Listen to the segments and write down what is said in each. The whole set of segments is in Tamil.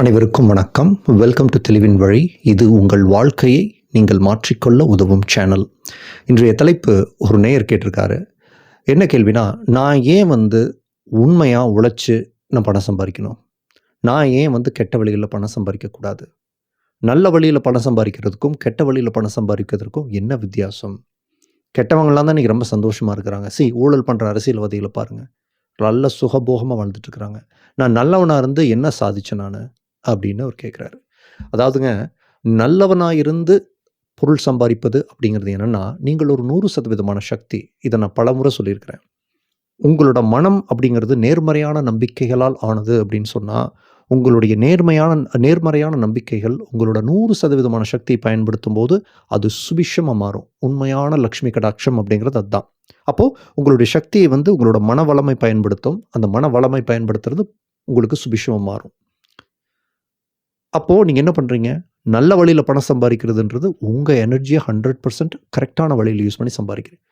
அனைவருக்கும் வணக்கம். வெல்கம் டு தெளிவின் வழி இது உங்கள் வாழ்க்கையை நீங்கள் மாற்றிக்கொள்ள உதவும் சேனல் இன்றைய தலைப்பு ஒரு நேயர் கேட்டிருக்காரு. என்ன கேள்வினா நான் ஏன் வந்து உண்மையாக உழைச்சி நான் பணம் சம்பாதிக்கணும்? நான் ஏன் வந்து கெட்ட வழிகளில் பணம் சம்பாதிக்கக்கூடாது நல்ல வழியில் பணம் சம்பாதிக்கிறதுக்கும் கெட்ட வழியில் பணம் சம்பாதிக்கிறதுக்கும் என்ன வித்தியாசம்? கெட்டவங்களாம் தான் இன்றைக்கி ரொம்ப சந்தோஷமாக இருக்கிறாங்க. சி ஊழல் பண்ணுற அரசியல்வாதிகளை பாருங்கள் நல்ல சுகபோகமாக வாழ்ந்துட்டுருக்குறாங்க நான் நல்லவனாக இருந்து என்ன சாதிச்சேன் நான்? அப்படின்னு அவர் கேட்குறாரு அதாவதுங்க நல்லவனாக இருந்து பொருள் சம்பாதிப்பது அப்படிங்கிறது என்னென்னா நீங்கள் ஒரு நூறு சதவீதமான சக்தி. இதை நான் பலமுறை சொல்லியிருக்கிறேன். உங்களோட மனம் அப்படிங்கிறது நேர்மறையான நம்பிக்கைகளால் ஆனது அப்படின்னு சொன்னால் உங்களுடைய நேர்மையான நேர்மறையான நம்பிக்கைகள் உங்களோட நூறு சதவீதமான சக்தியை பயன்படுத்தும் போது அது சுபிஷமாக மாறும். உண்மையான லக்ஷ்மி கடாட்சம் அப்படிங்கிறது அதுதான். அப்போது உங்களுடைய சக்தியை வந்து உங்களோட மன வளமை பயன்படுத்தும். அந்த மன வளமை பயன்படுத்துறது உங்களுக்கு சுபிஷமாக மாறும். அப்போது நீங்கள் என்ன பண்ணுறீங்க நல்ல வழியில் பணம் சம்பாதிக்கிறதுன்றது உங்கள் எனர்ஜியை ஹண்ட்ரட் பர்சன்ட் கரெக்டான வழியில் யூஸ் பண்ணி சம்பாதிக்கிறீங்க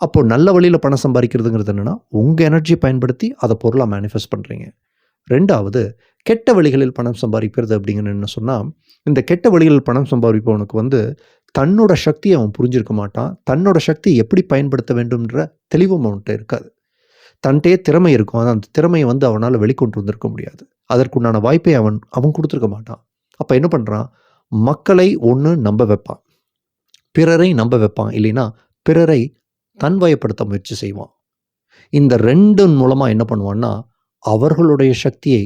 அப்போது நல்ல வழியில் பணம் சம்பாதிக்கிறதுங்கிறது என்னென்னா உங்கள் எனர்ஜியை பயன்படுத்தி அதை பொருளாக மேனிஃபெஸ்ட் பண்ணுறீங்க ரெண்டாவது கெட்ட வழிகளில் பணம் சம்பாதிக்கிறது அப்படிங்கிற என்ன சொன்னால் இந்த கெட்ட வழிகளில் பணம் சம்பாதிப்பவனுக்கு வந்து தன்னோட சக்தியை அவன் புரிஞ்சிருக்க மாட்டான். தன்னோட சக்தியை எப்படி பயன்படுத்த வேண்டும்ன்ற தெளிவும் அவன்கிட்ட இருக்காது. தன்ட்டே திறமை இருக்கும். ஆனால் அந்த திறமையை வந்து அவனால் வெளிக்கொண்டு வந்திருக்க முடியாது. அதற்குண்டான வாய்ப்பை அவன் அவன் கொடுத்துருக்க மாட்டான். அப்போ என்ன பண்ணுறான் மக்களை ஒன்று நம்ப வைப்பான். பிறரை நம்ப வைப்பான். இல்லைன்னா பிறரை தன்வயப்படுத்த முயற்சி செய்வான். இந்த ரெண்டு மூலமாக என்ன பண்ணுவான்னா அவர்களுடைய சக்தியை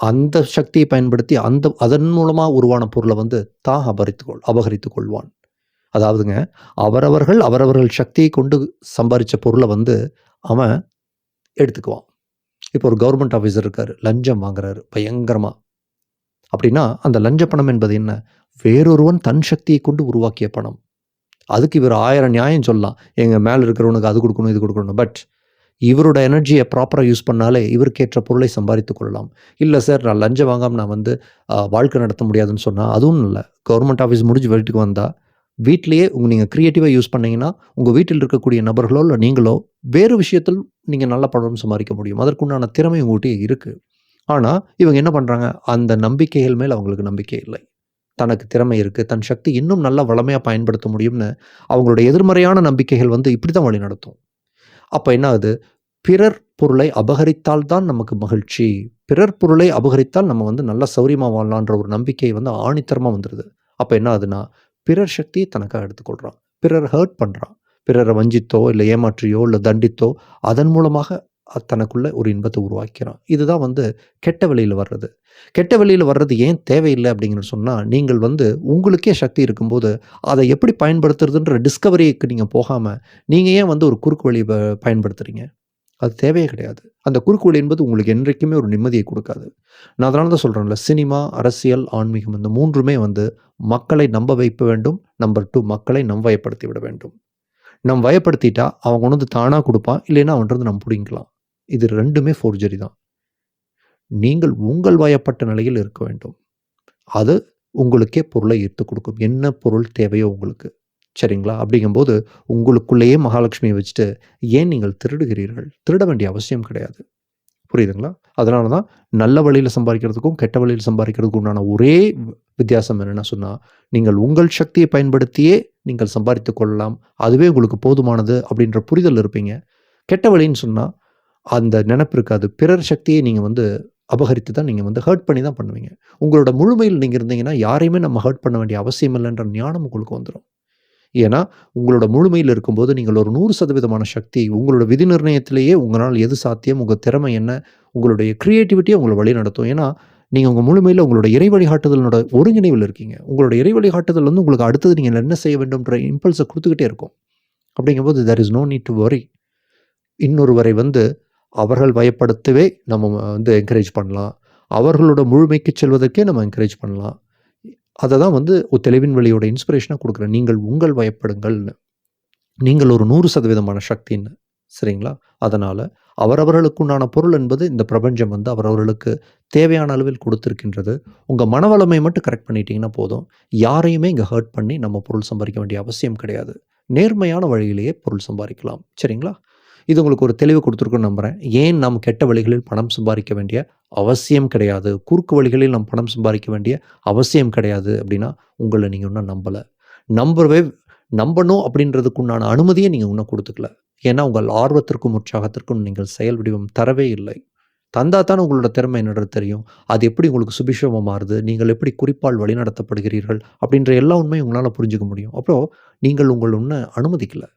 அந்த சக்தியை பயன்படுத்தி அந்த அதன் மூலமாக உருவான பொருளை வந்து தான் அபரித்துக்கொள் அபகரித்து கொள்வான் அதாவதுங்க அவரவர்கள் அவரவர்கள் சக்தியை கொண்டு சம்பாதிச்ச பொருளை வந்து அவன் எடுத்துக்குவான். இப்போ ஒரு கவர்மெண்ட் ஆஃபீஸர் இருக்கார் லஞ்சம் வாங்குறாரு பயங்கரமாக அப்படின்னா அந்த லஞ்ச பணம் என்பது என்ன? வேறொருவன் தன் சக்தியை கொண்டு உருவாக்கிய பணம். அதுக்கு இவர் ஆயிரம் நியாயம் சொல்லலாம். எங்கள் மேலே இருக்கிறவனுக்கு அது கொடுக்கணும் இது கொடுக்கணும். பட் இவரோட எனர்ஜியை ப்ராப்பராக யூஸ் பண்ணாலே இவருக்கேற்ற பொருளை சம்பாதித்து கொள்ளலாம். இல்லை சார் நான் லஞ்சம் வாங்காமல் நான் வந்து வாழ்க்கை நடத்த முடியாதுன்னு சொன்னால் அதுவும் இல்லை. கவர்மெண்ட் ஆஃபீஸ் முடிஞ்சு வீட்டுக்கு வந்தால் வீட்டிலேயே உங்கள் நீங்கள் க்ரியேட்டிவாக யூஸ் பண்ணிங்கன்னா உங்கள் வீட்டில் இருக்கக்கூடிய நபர்களோ இல்லை நீங்களோ வேறு விஷயத்தில் நீங்கள் நல்ல பணம் சம்பாதிக்க முடியும். அதற்குண்டான திறமை உங்கள்கிட்ட இருக்குது ஆனால் இவங்க என்ன பண்ணுறாங்க அந்த நம்பிக்கைகள் மேல் அவங்களுக்கு நம்பிக்கை இல்லை. தனக்கு திறமை இருக்குது தன் சக்தி இன்னும் நல்லா வளமையாக பயன்படுத்த முடியும்னு அவங்களோட எதிர்மறையான நம்பிக்கைகள் வந்து இப்படி தான் வழி நடத்தும். அப்போ என்ன ஆகுது? பிறர் பொருளை அபகரித்தால் தான் நமக்கு மகிழ்ச்சி. பிறர் பொருளை அபகரித்தால் நம்ம வந்து நல்ல சௌரியமாக வாழலான்ற ஒரு நம்பிக்கை வந்து ஆணித்தரமாக வந்துடுது அப்போ என்ன ஆகுதுன்னா பிறர் சக்தியை தனக்காக எடுத்துக்கொள்கிறான் பிறர் ஹர்ட் பண்ணுறான் பிறரை வஞ்சித்தோ இல்லை ஏமாற்றியோ இல்லை தண்டித்தோ அதன் மூலமாக தனக்குள்ளே ஒரு இன்பத்தை உருவாக்கிறான். இதுதான் வந்து கெட்ட வழியில் வர்றது. கெட்ட வழியில் வர்றது ஏன் தேவையில்லை அப்படிங்கிற சொன்னால் நீங்கள் வந்து உங்களுக்கே சக்தி இருக்கும்போது அதை எப்படி பயன்படுத்துறதுன்ற டிஸ்கவரிக்கு நீங்கள் போகாமல் நீங்கள் ஏன் வந்து ஒரு குறுக்கு வழி பயன்படுத்துகிறீங்க அது தேவையே கிடையாது. அந்த குறுக்கு வழி என்பது உங்களுக்கு என்றைக்குமே ஒரு நிம்மதியை கொடுக்காது. நான் அதனால தான் சொல்கிறேன்ல சினிமா அரசியல் ஆன்மீகம் இந்த மூன்றுமே வந்து மக்களை நம்ப வைக்க வேண்டும் நம்பர் டூ மக்களை நம்வயப்படுத்தி விட வேண்டும். நம் வயப்படுத்திட்டா அவன் கொண்டு வந்து தானாக கொடுப்பான் இல்லைன்னா அவன்றது நம்ம பிடிங்கலாம் இது ரெண்டுமே ஃபோர்ஜரி தான். நீங்கள் உங்கள் வயப்பட்ட நிலையில் இருக்க வேண்டும். அது உங்களுக்கே பொருளை ஈர்த்து கொடுக்கும். என்ன பொருள் தேவையோ உங்களுக்கு. சரிங்களா? அப்படிங்கும்போது உங்களுக்குள்ளேயே மகாலட்சுமியை வச்சுட்டு ஏன் நீங்கள் திருடுகிறீர்கள்? திருட வேண்டிய அவசியம் கிடையாது. புரியுதுங்களா? அதனால தான் நல்ல வழியில் சம்பாதிக்கிறதுக்கும் கெட்ட வழியில் சம்பாதிக்கிறதுக்கும் உண்டான ஒரே வித்தியாசம் என்னென்னா சொன்னால் நீங்கள் உங்கள் சக்தியை பயன்படுத்தியே நீங்கள் சம்பாதித்து கொள்ளலாம். அதுவே உங்களுக்கு போதுமானது அப்படின்ற புரிதல் இருப்பீங்க. கெட்ட வழின்னு சொன்னால் அந்த நினப்பு இருக்காது. பிறர் சக்தியை நீங்கள் வந்து அபகரித்து தான் நீங்கள் வந்து ஹர்ட் பண்ணி தான் பண்ணுவீங்க. உங்களோட முழுமையில் நீங்கள் இருந்தீங்கன்னா யாரையுமே நம்ம ஹர்ட் பண்ண வேண்டிய அவசியம் இல்லைன்ற ஞானம் உங்களுக்கு வந்துடும் ஏன்னா உங்களோட முழுமையில் இருக்கும்போது நீங்கள் ஒரு நூறு சதவீதமான சக்தி உங்களோட விதி நிர்ணயத்திலேயே உங்களால் எது சாத்தியம் உங்கள் திறமை என்ன உங்களுடைய க்ரியேட்டிவிட்டியை உங்களை வழி நடத்தும். ஏன்னா நீங்கள் உங்கள் முழுமையில் உங்களோட இறை வழிகாட்டுதலோட ஒருங்கிணைவில் இருக்கீங்க. உங்களோட இறை வழிகாட்டுதல் வந்து உங்களுக்கு அடுத்தது நீங்கள் என்ன செய்ய வேண்டும்ன்ற இம்பல்ஸை கொடுத்துக்கிட்டே இருக்கும். அப்படிங்கும்போது there is no need to worry இன்னொருவரை வந்து அவர்கள் பயப்படுத்தவே நம்ம வந்து என்கரேஜ் பண்ணலாம். அவர்களோட முழுமைக்கு செல்வதற்கே நம்ம என்கரேஜ் பண்ணலாம். அதை தான் வந்து ஒரு தெளிவின் வழியோட இன்ஸ்பிரேஷனாக கொடுக்குறேன். நீங்கள் உங்கள் பயப்படுங்கள்னு. நீங்கள் ஒரு நூறு சதவீதமான சக்தின்னு சரிங்களா? அதனால் அவரவர்களுக்குண்டான பொருள் என்பது இந்த பிரபஞ்சம் வந்து அவரவர்களுக்கு தேவையான அளவில் கொடுத்துருக்கின்றது. உங்கள் மனவளமை மட்டும் கரெக்ட் பண்ணிட்டீங்கன்னா போதும். யாரையுமே இங்கே ஹர்ட் பண்ணி நம்ம பொருள் சம்பாதிக்க வேண்டிய அவசியம் கிடையாது. நேர்மையான வழியிலேயே பொருள் சம்பாதிக்கலாம். சரிங்களா? இது உங்களுக்கு ஒரு தெளிவு கொடுத்துருக்குன்னு நம்புகிறேன் ஏன் நாம் கெட்ட வழிகளில் பணம் சம்பாதிக்க வேண்டிய அவசியம் கிடையாது? குறுக்கு வழிகளில் நாம் பணம் சம்பாதிக்க வேண்டிய அவசியம் கிடையாது அப்படின்னா உங்களை நீங்கள் இன்னும் நம்பலை. நம்பவே நம்பணும் அப்படின்றதுக்குண்டான அனுமதியை நீங்கள் இன்னும் கொடுத்துக்கல. ஏன்னா உங்கள் ஆர்வத்திற்கும் உற்சாகத்திற்கும் நீங்கள் செயல் வடிவம் தரவே இல்லை. தந்தா தான் உங்களோட திறமை என்னன்றது தெரியும். அது எப்படி உங்களுக்கு சுபிஷமாக மாறுது? நீங்கள் எப்படி குறிப்பால் வழிநடத்தப்படுகிறீர்கள்? அப்படின்ற எல்லா உண்மையும் உங்களால் புரிஞ்சுக்க முடியும். அப்புறம் நீங்கள் உங்கள் உன்னை அனுமதிக்கலை.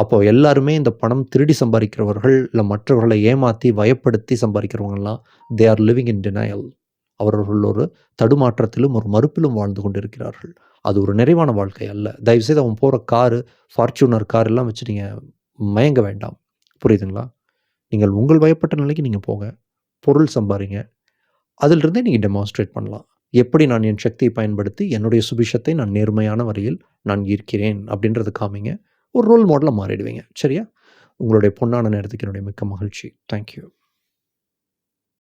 அப்போ எல்லாருமே இந்த பணம் திருடி சம்பாதிக்கிறவர்கள் இல்லை மற்றவர்களை ஏமாற்றி வயப்படுத்தி சம்பாதிக்கிறவங்கலாம் they are living in denial அவர்கள் ஒரு தடுமாற்றத்திலும் ஒரு மறுப்பிலும் வாழ்ந்து கொண்டிருக்கிறார்கள். அது ஒரு நிறைவான வாழ்க்கை அல்ல. தயவுசெய்து அவன் போகிற காரு ஃபார்ச்சூனர் கார் எல்லாம் வச்சு நீங்கள் மயங்க வேண்டாம். புரியுதுங்களா? நீங்கள் உங்கள் வயப்பட்ட நிலைக்கு நீங்கள் போங்க. பொருள் சம்பாரிங்க. அதிலிருந்தே நீங்கள் டெமான்ஸ்ட்ரேட் பண்ணலாம். எப்படி நான் என் சக்தியை பயன்படுத்தி என்னுடைய சுபிஷத்தை நான் நேர்மையான வரையில் நான் ஈர்க்கிறேன் அப்படின்றது காமிங்க. ஒரு ரோல் மாடலாக மாறிடுவீங்க. சரியா? உங்களுடைய பொன்னான நேரத்துக்கு என்னுடைய மிக்க மகிழ்ச்சி. தேங்க்யூ